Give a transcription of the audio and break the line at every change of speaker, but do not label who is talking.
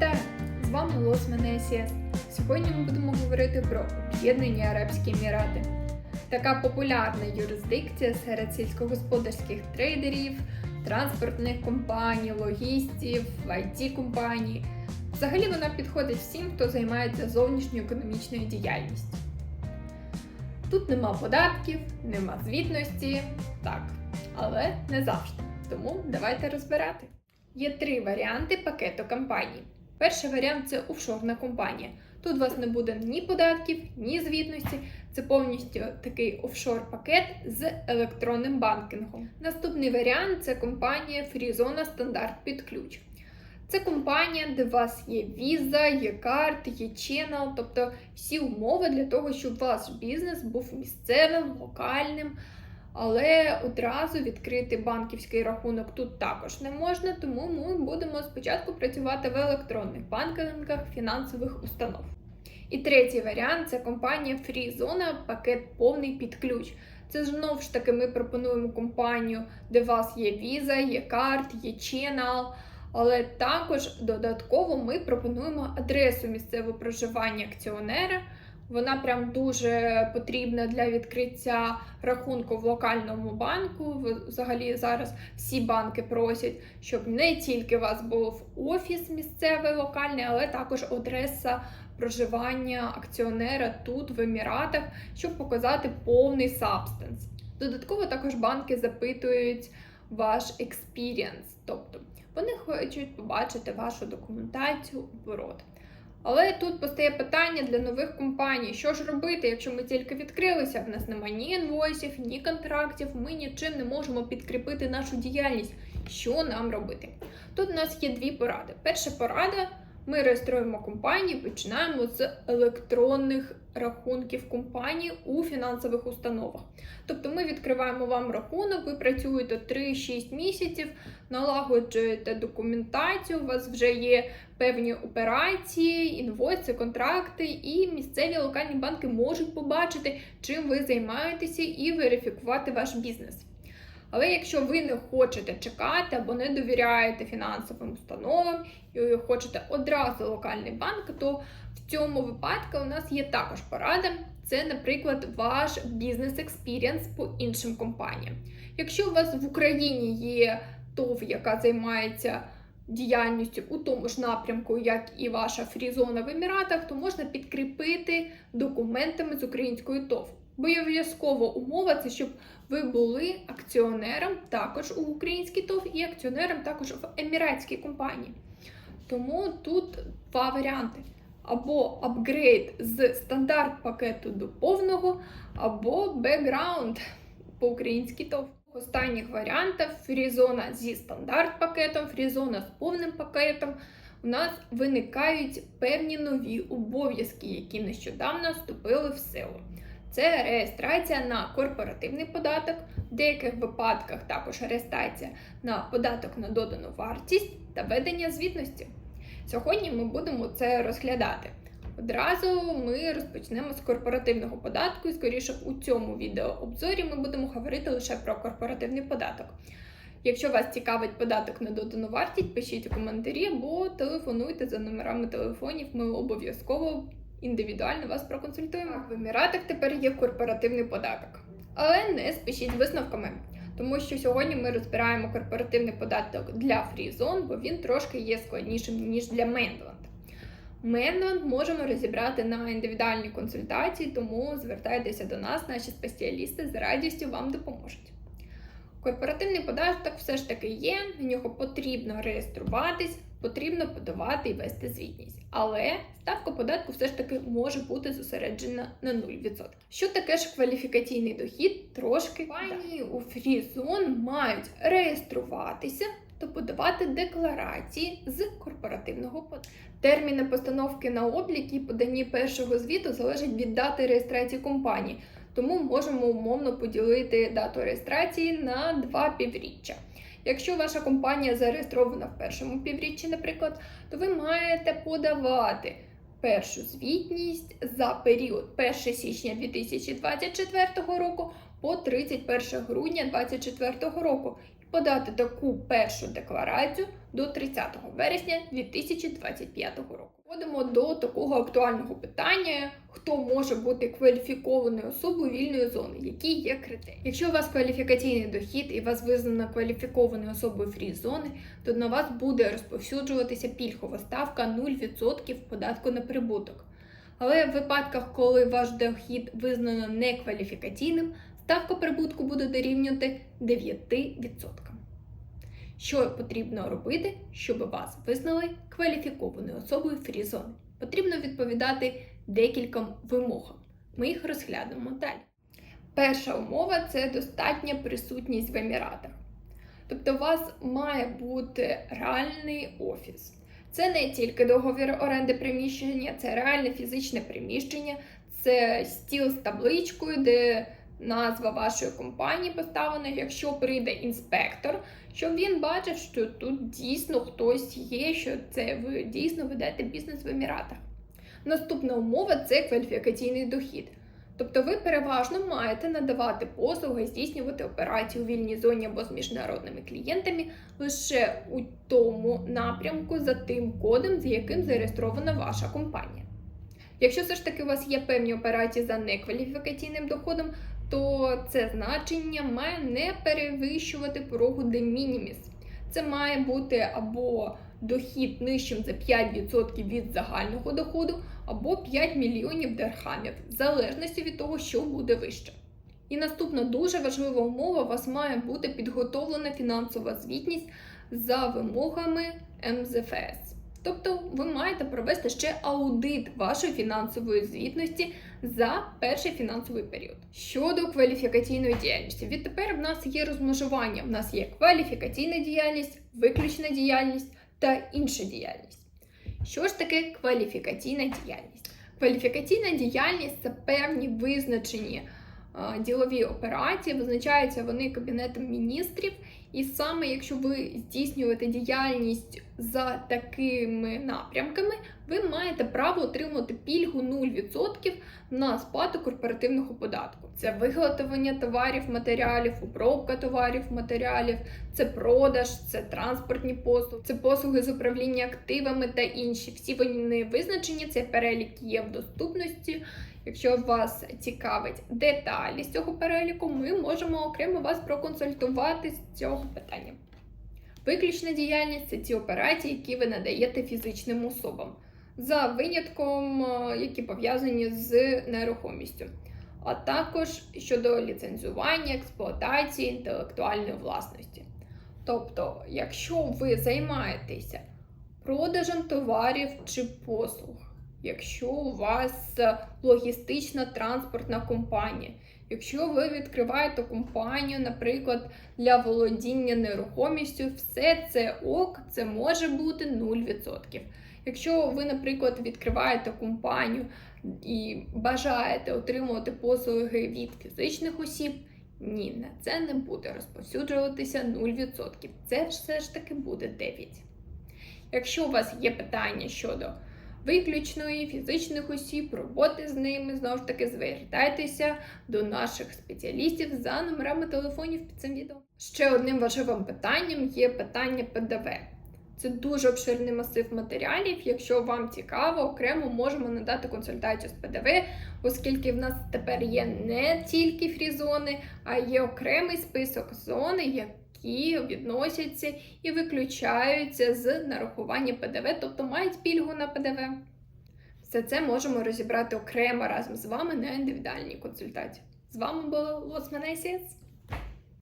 Вітаю! З вами Лосман ЕСІС. Сьогодні ми будемо говорити про Об'єднані Арабські Емірати. Така популярна юрисдикція серед сільськогосподарських трейдерів, транспортних компаній, логістів, it компаній. Взагалі вона підходить всім, хто займається зовнішньою економічною діяльністю. Тут нема податків, нема звітності, так, але не завжди. Тому давайте розбирати. Є три варіанти пакету компаній. Перший варіант це офшорна компанія. Тут у вас не буде ні податків, ні звітності. Це повністю такий офшор-пакет з електронним банкінгом. Наступний варіант це компанія Фрізона Стандарт під ключ. Це компанія, де у вас є віза, є карти, є ченел, тобто всі умови для того, щоб ваш бізнес був місцевим, локальним. Але одразу відкрити банківський рахунок тут також не можна, тому ми будемо спочатку працювати в електронних банкінгах фінансових установ. І третій варіант це компанія FreeZone, пакет повний під ключ. Це знову ж таки ми пропонуємо компанію, де у вас є віза, є карт, є ченал. Але також додатково ми пропонуємо адресу місцевого проживання акціонера. Вона прям дуже потрібна для відкриття рахунку в локальному банку. Взагалі зараз всі банки просять, щоб не тільки у вас був офіс місцевий локальний, але також адреса проживання акціонера тут в Еміратах, щоб показати повний сабстенс. Додатково також банки запитують ваш експірієнс, тобто вони хочуть побачити вашу документацію оборот. Але тут постає питання для нових компаній: що ж робити, якщо ми тільки відкрилися? В нас немає ні інвойсів, ні контрактів, ми нічим не можемо підкріпити нашу діяльність. Що нам робити? Тут у нас є дві поради. Перша порада. Ми реєструємо компанію, починаємо з електронних рахунків компанії у фінансових установах. Тобто ми відкриваємо вам рахунок, ви працюєте 3-6 місяців, налагоджуєте документацію, у вас вже є певні операції, інвойси, контракти, і місцеві локальні банки можуть побачити, чим ви займаєтеся, і верифікувати ваш бізнес. Але якщо ви не хочете чекати або не довіряєте фінансовим установам і хочете одразу локальний банк, то в цьому випадку у нас є також порада. Це, наприклад, ваш бізнес-експірієнс по іншим компаніям. Якщо у вас в Україні є ТОВ, яка займається діяльністю у тому ж напрямку, як і ваша фрізона в Еміратах, то можна підкріпити документами з українською ТОВ. Обов'язкова умова це щоб ви були акціонером також у українській ТОВ і акціонером також в еміратській компанії. Тому тут два варіанти. Або апгрейд з стандарт пакету до повного, або бекграунд по українській ТОВ. Останніх варіантів фрізона зі стандарт пакетом, фрізона з повним пакетом. У нас виникають певні нові обов'язки, які нещодавно вступили в силу. Це реєстрація на корпоративний податок, в деяких випадках також реєстрація на податок на додану вартість та ведення звітності. Сьогодні ми будемо це розглядати. Одразу ми розпочнемо з корпоративного податку, і скоріше у цьому відеообзорі ми будемо говорити лише про корпоративний податок. Якщо вас цікавить податок на додану вартість, пишіть у коментарі або телефонуйте за номерами телефонів, ми обов'язково індивідуально вас проконсультуємо. В Еміратах тепер є корпоративний податок. Але не спішіть з висновками, тому що сьогодні ми розбираємо корпоративний податок для фрізон, бо він трошки є складнішим, ніж для Мейнленд. Мейнленд можемо розібрати на індивідуальні консультації, тому звертайтеся до нас, наші спеціалісти з радістю вам допоможуть. Корпоративний податок все ж таки є, на нього потрібно реєструватись, потрібно подавати і вести звітність. Але ставка податку все ж таки може бути зосереджена на 0%. Що таке ж кваліфікаційний дохід? Трошки компанії у Фрізон мають реєструватися та подавати декларації з корпоративного податку. Терміни постановки на облік і подані першого звіту залежать від дати реєстрації компанії. Тому можемо умовно поділити дату реєстрації на два півріччя. Якщо ваша компанія зареєстрована в першому півріччі, наприклад, то ви маєте подавати першу звітність за період 1 січня 2024 року по 31 грудня 2024 року. і подати таку першу декларацію до 30 вересня 2025 року. Входимо до такого актуального питання, хто може бути кваліфікованою особою вільної зони, які є критерії. Якщо у вас кваліфікаційний дохід і вас визнано кваліфікованою особою фрі-зони, то на вас буде розповсюджуватися пільгова ставка 0% податку на прибуток. Але в випадках, коли ваш дохід визнано некваліфікаційним, ставка прибутку буде дорівнювати 9%. Що потрібно робити, щоб вас визнали кваліфікованою особою фрі-зони? Потрібно відповідати декільком вимогам. Ми їх розглянемо далі. Перша умова це достатня присутність в Еміратах. Тобто, у вас має бути реальний офіс. Це не тільки договір оренди приміщення, це реальне фізичне приміщення, це стіл з табличкою, де назва вашої компанії поставлена. Якщо прийде інспектор, щоб він бачив, що тут дійсно хтось є, що це ви дійсно ведете бізнес в Еміратах. Наступна умова це кваліфікаційний дохід. Тобто ви переважно маєте надавати послуги, здійснювати операції у вільній зоні або з міжнародними клієнтами лише у тому напрямку за тим кодом, за яким зареєстрована ваша компанія. Якщо все ж таки у вас є певні операції за некваліфікаційним доходом, то це значення має не перевищувати порогу de minimis. Це має бути або дохід нижчим за 5% від загального доходу, або 5 мільйонів дирхамів, в залежності від того, що буде вище. І наступна дуже важлива умова: у вас має бути підготовлена фінансова звітність за вимогами МЗФС. Тобто ви маєте провести ще аудит вашої фінансової звітності за перший фінансовий період. Щодо кваліфікаційної діяльності, відтепер в нас є розмежування. В нас є кваліфікаційна діяльність, виключна діяльність та інша діяльність. Що ж таке кваліфікаційна діяльність? Кваліфікаційна діяльність це певні визначені а, ділові операції, визначаються вони Кабінетом міністрів. І саме якщо ви здійснюєте діяльність за такими напрямками, ви маєте право отримати пільгу 0% на сплату корпоративного податку. Це виготовлення товарів, матеріалів, обробка товарів, матеріалів, це продаж, це транспортні послуги, це послуги з управління активами та інші. Всі вони визначені, цей перелік є в доступності. Якщо вас цікавить деталі з цього переліку, ми можемо окремо вас проконсультувати з цього питання. Виключна діяльність це ті операції, які ви надаєте фізичним особам, за винятком, е, які пов'язані з нерухомістю, а також щодо ліцензування, експлуатації інтелектуальної власності. Тобто, якщо ви займаєтеся продажем товарів чи послуг, якщо у вас логістична транспортна компанія, якщо ви відкриваєте компанію, наприклад, для володіння нерухомістю, все це ок, це може бути 0%. Якщо ви, наприклад, відкриваєте компанію і бажаєте отримувати послуги від фізичних осіб, ні, на це не буде розповсюджуватися 0%. Це все ж таки буде 9%. Якщо у вас є питання щодо виключної фізичних осіб, роботи з ними, знову ж таки, звертайтеся до наших спеціалістів за номерами телефонів під цим відео. Ще одним важливим питанням є питання ПДВ. Це дуже обширний масив матеріалів. Якщо вам цікаво, окремо можемо надати консультацію з ПДВ, оскільки в нас тепер є не тільки фрі-зони, а є окремий список зони, які відносяться і виключаються з нарахування ПДВ, тобто мають пільгу на ПДВ. Все це можемо розібрати окремо разом з вами на індивідуальній консультації. З вами була Лосманесіс.